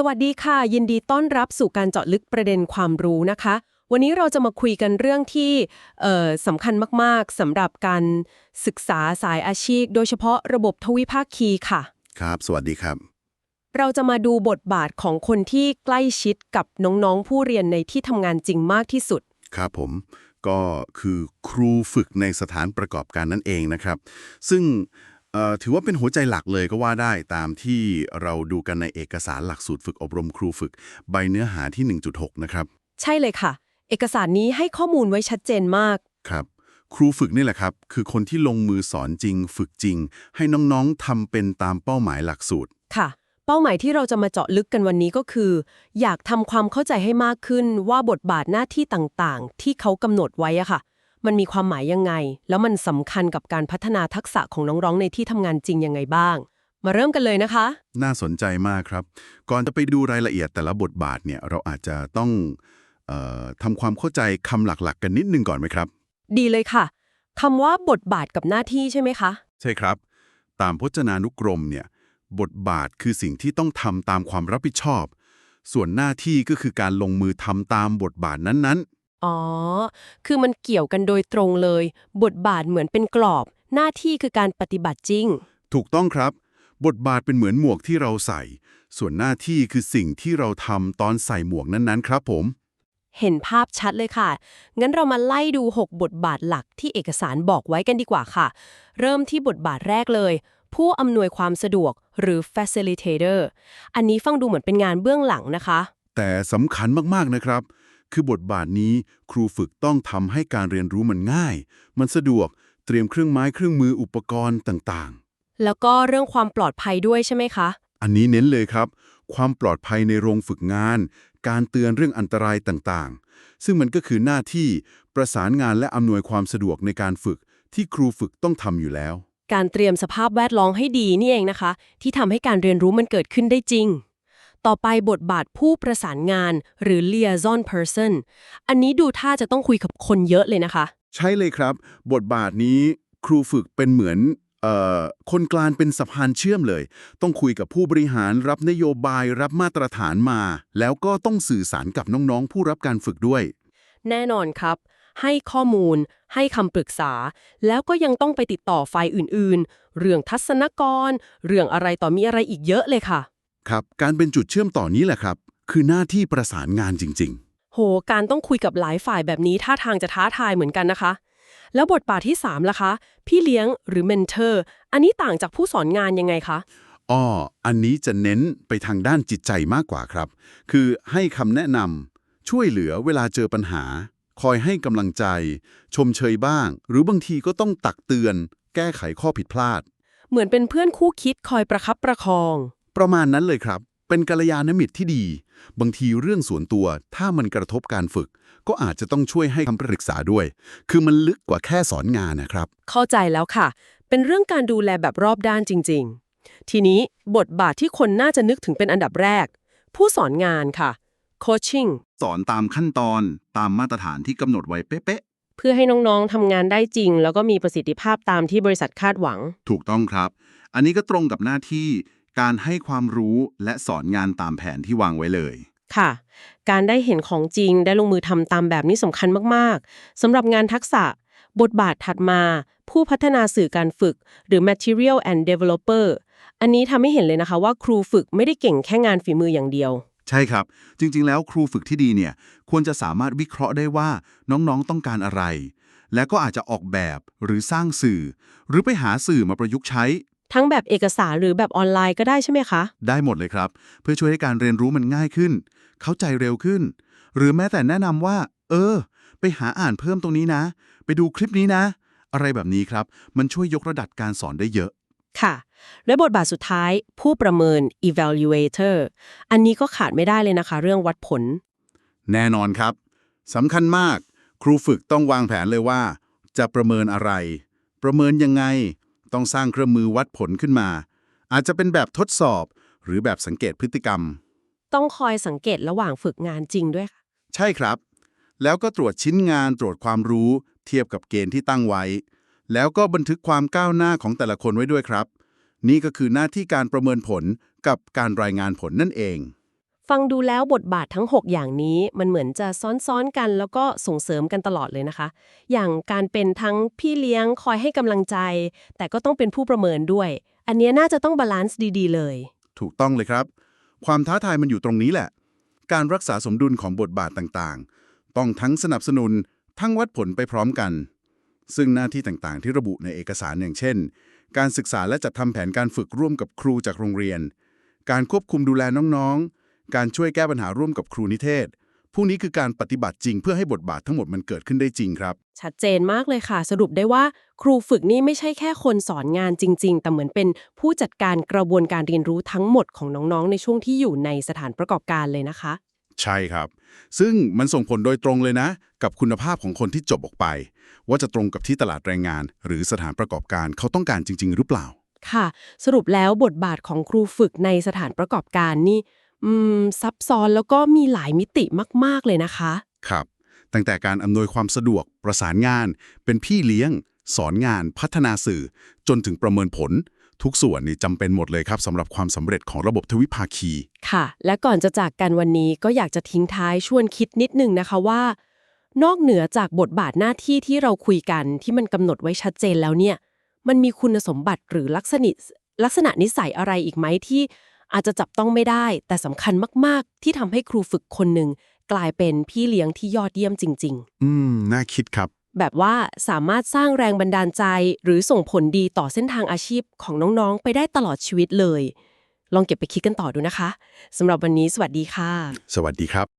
สวัสดีค่ะ ยินดีต้อนรับสู่การเจาะลึกประเด็นความรู้นะคะ วันนี้เราจะมาคุยกันเรื่องที่เอ่อสำคัญมากๆสำหรับการศึกษาสายอาชีพ โดยเฉพาะระบบทวิภาคีค่ะ ครับ สวัสดีครับ เราจะมาดูบทบาทของคนที่ใกล้ชิดกับน้องๆ ผู้เรียนในที่ทำงานจริงมากที่สุด ครับผมก็คือครูฝึกในสถานประกอบการนั่นเองนะครับ ซึ่งเอ่อ ถือว่าเป็นหัวใจหลักเลยก็ว่าได้ตามที่เราดูกันในเอกสารหลักสูตรฝึกอบรมครูฝึก ใบเนื้อหาที่ 1.6 นะครับ ใช่เลยค่ะ เอกสารนี้ให้ข้อมูลไว้ชัดเจนมาก ครับ ครูฝึกนี่แหละครับ คือคนที่ลงมือสอนจริง ฝึกจริง ให้น้องๆทำเป็นตามเป้าหมายหลักสูตร ค่ะ เป้าหมายที่เราจะมาเจาะลึกกันวันนี้ก็คือ อยากทำความเข้าใจให้มากขึ้นว่าบทบาทหน้าที่ต่างๆ ที่เขากำหนดไว้อะค่ะ มันมีความหมายยังไง แล้วมันสำคัญกับการพัฒนาทักษะของน้องๆในที่ทำงานจริงยังไงบ้าง มาเริ่มกันเลยนะคะ น่าสนใจมากครับ ก่อนจะไปดูรายละเอียดแต่ละบทบาทเนี่ยเราอาจจะต้องเออทำความเข้าใจคำหลักๆ กันนิดนึงก่อนไหมครับ ดีเลยค่ะคำว่าบทบาทกับหน้าที่ใช่ไหมคะ ใช่ครับ ตามพจนานุกรมเนี่ยบทบาทคือสิ่งที่ต้องทำตามความรับผิดชอบ ส่วนหน้าที่ก็คือการลงมือทำตามบทบาทนั้น อ๋อ คือมันเกี่ยวกันโดยตรงเลย บทบาทเหมือนเป็นกรอบ หน้าที่คือการปฏิบัติจริงๆถูกต้องครับ บทบาทเป็นเหมือนหมวกที่เราใส่ ส่วนหน้าที่คือสิ่งที่เราทำตอนใส่หมวกนั้นๆ ครับผม เห็นภาพชัดเลยค่ะ งั้นเรามาไล่ดู 6 บทบาทหลักที่เอกสารบอกไว้กันดีกว่าค่ะ เริ่มที่บทบาทแรกเลย ผู้อำนวยความสะดวกหรือ facilitator อันนี้ฟังดูเหมือนเป็นงานเบื้องหลังนะคะ แต่สำคัญมากๆนะครับ คือบทบาทนี้ครูฝึกต้องทำให้การเรียนรู้มันง่าย มันสะดวกเตรียมเครื่องไม้เครื่องมืออุปกรณ์ต่างแล้วก็เรื่องความปลอดภัยด้วยใช่ไหมคะๆอันนี้เน้นเลยครับ ความปลอดภัยในโรงฝึกงาน การเตือนเรื่องอันตรายต่างๆ ซึ่งมันก็คือหน้าที่ประสานงานและอำนวยความสะดวกในการฝึก ที่ครูฝึกต้องทำอยู่แล้ว การเตรียมสภาพแวดล้อมให้ดีนี่เองนะคะ ที่ทำให้การเรียนรู้มันเกิดขึ้นได้จริง ต่อไปบทบาทผู้ประสานงานหรือ liaison person อันนี้ดูท่าจะต้องคุยกับคนเยอะเลยนะคะ ใช่เลยครับ บทบาทนี้ครูฝึกเป็นเหมือนเอ่อคนกลางเป็นสะพานเชื่อมเลย ต้องคุยกับผู้บริหารรับนโยบายรับมาตรฐานมา แล้วก็ต้องสื่อสารกับน้องๆ ผู้รับการฝึกด้วย แน่นอนครับ ให้ข้อมูล ให้คำปรึกษา แล้วก็ยังต้องไปติดต่อฝ่ายอื่นๆ เรื่องทัศนกร เรื่องอะไรต่อมีอะไรอีกเยอะเลยค่ะ ครับ การเป็นจุดเชื่อมต่อนี้แหละครับ คือหน้าที่ประสานงานจริง โห การต้องคุยกับหลายฝ่ายแบบนี้ท่าทางจะท้าทายเหมือนกันนะคะ แล้วบทบาทที่3ล่ะคะ พี่เลี้ยงหรือเมนเทอร์ อันนี้ต่างจากผู้สอนงานยังไงคะ ๆอ้ออันนี้จะเน้นไปทางด้านจิตใจมากกว่าครับ คือให้คำแนะนำช่วยเหลือเวลาเจอปัญหา คอยให้กำลังใจ ชมเชยบ้าง หรือบางทีก็ต้องตักเตือน แก้ไขข้อผิดพลาด เหมือนเป็นเพื่อนคู่คิดคอยประคับประคอง ประมาณนั้นเลยครับ เป็นกัลยาณมิตรที่ดี บางทีเรื่องส่วนตัว ถ้ามันกระทบการฝึก ก็อาจจะต้องช่วยให้คำปรึกษาด้วย คือมันลึกกว่าแค่สอนงานนะครับ เข้าใจแล้วค่ะ เป็นเรื่องการดูแลแบบรอบด้านจริง ๆ ทีนี้บทบาทที่คนน่าจะนึกถึงเป็นอันดับแรก ผู้สอนงานค่ะ coaching สอนตามขั้นตอนตามมาตรฐานที่กำหนดไว้เป๊ะเพื่อให้น้องๆทำงานได้จริง แล้วก็มีประสิทธิภาพตามที่บริษัทคาดหวังๆถูกต้องครับ อันนี้ก็ตรงกับหน้าที่ การให้ความรู้และสอนงานตามแผนที่วางไว้เลย ค่ะ การได้เห็นของจริงได้ลงมือทำตามแบบนี้สำคัญมากๆสำหรับงานทักษะ บทบาทถัดมา ผู้พัฒนาสื่อการฝึก หรือ material and developer อันนี้ทำให้เห็นเลยนะคะว่าครูฝึกไม่ได้เก่งแค่งานฝีมืออย่างเดียว ใช่ครับ จริง ๆ แล้วครูฝึกที่ดีเนี่ย ควรจะสามารถวิเคราะห์ได้ว่าน้องๆต้องการอะไร แล้วก็อาจจะออกแบบหรือสร้างสื่อ หรือไปหาสื่อมาประยุกต์ใช้ ทั้งแบบเอกสารหรือแบบออนไลน์ก็ได้ใช่ไหมคะ ได้หมดเลยครับ เพื่อช่วยให้การเรียนรู้มันง่ายขึ้น เข้าใจเร็วขึ้น หรือแม้แต่แนะนำว่า เออ ไปหาอ่านเพิ่มตรงนี้นะ ไปดูคลิปนี้นะ อะไรแบบนี้ครับ มันช่วยยกระดับการสอนได้เยอะ ค่ะ และบทบาทสุดท้าย ผู้ประเมิน evaluator อันนี้ก็ขาดไม่ได้เลยนะคะ เรื่องวัดผล แน่นอนครับสำคัญมาก ครูฝึกต้องวางแผนเลยว่า จะประเมินอะไร ประเมินยังไง ต้องสร้างเครื่องมือวัดผลขึ้นมา อาจจะเป็นแบบทดสอบ หรือแบบสังเกตพฤติกรรม ต้องคอยสังเกตระหว่างฝึกงานจริงด้วยค่ะ ใช่ครับ แล้วก็ตรวจชิ้นงานตรวจความรู้ เทียบกับเกณฑ์ที่ตั้งไว้ แล้วก็บันทึกความก้าวหน้าของแต่ละคนไว้ด้วยครับ นี่ก็คือหน้าที่การประเมินผลกับการรายงานผลนั่นเอง ฟังดูแล้วบทบาททั้ง 6 อย่างนี้มันเหมือนจะซ้อนๆกันแล้วก็ส่งเสริมกันตลอดเลยนะคะ อย่างการเป็นทั้งพี่เลี้ยงคอยให้กำลังใจ แต่ก็ต้องเป็นผู้ประเมินด้วย อันนี้น่าจะต้องบาลานซ์ดีๆ เลย ถูกต้องเลยครับ ความท้าทายมันอยู่ตรงนี้แหละ การรักษาสมดุลของบทบาทต่างๆ ต้องทั้งสนับสนุน ทั้งวัดผลไปพร้อมกัน ซึ่งหน้าที่ต่างๆ ที่ระบุในเอกสารอย่างเช่น การศึกษาและจัดทำแผนการฝึกร่วมกับครูจากโรงเรียน การควบคุมดูแลน้องๆ การช่วยแก้ปัญหาร่วมกับครูนิเทศพวกนี้คือการปฏิบัติจริงเพื่อให้บทบาททั้งหมดมันเกิดขึ้นได้จริงครับ ชัดเจนมากเลยค่ะ สรุปได้ว่า ครูฝึกนี่ไม่ใช่แค่คนสอนงานจริง ๆ แต่เหมือนเป็นผู้จัดการกระบวนการเรียนรู้ทั้งหมดของน้องๆ ในช่วงที่อยู่ในสถานประกอบการเลยนะคะ ใช่ครับ ซึ่งมันส่งผลโดยตรงเลยนะ กับคุณภาพของคนที่จบออกไป ว่าจะตรงกับที่ตลาดแรงงาน หรือสถานประกอบการเขาต้องการจริง ๆ หรือเปล่า ค่ะ สรุปแล้วบทบาทของครูฝึกในสถานประกอบการนี่ อืม ซับซ้อนแล้วก็มีหลายมิติมาก ๆ เลยนะคะ ครับ ตั้งแต่การอำนวยความสะดวกประสานงาน เป็นพี่เลี้ยง สอนงาน พัฒนาสื่อ จนถึงประเมินผล ทุกส่วนนี่จำเป็นหมดเลยครับสำหรับความสำเร็จของระบบทวิภาคี ค่ะ และก่อนจะจากกันวันนี้ก็อยากจะทิ้งท้ายชวนคิดนิดนึงนะคะว่า นอกเหนือจากบทบาทหน้าที่ที่เราคุยกันที่มันกำหนดไว้ชัดเจนแล้วเนี่ย มันมีคุณสมบัติหรือลักษณะลักษณะนิสัยอะไรอีกไหมที่ อาจจะจับต้องไม่ได้ แต่สำคัญมากๆ ที่ทำให้ครูฝึกคนหนึ่งกลายเป็นพี่เลี้ยงที่ยอดเยี่ยมจริง ๆ อืม น่าคิดครับ แบบว่าสามารถสร้างแรงบันดาลใจ หรือส่งผลดีต่อเส้นทางอาชีพของน้องๆ ไปได้ตลอดชีวิตเลย ลองเก็บไปคิดกันต่อดูนะคะสำหรับวันนี้ สวัสดีค่ะ สวัสดีครับ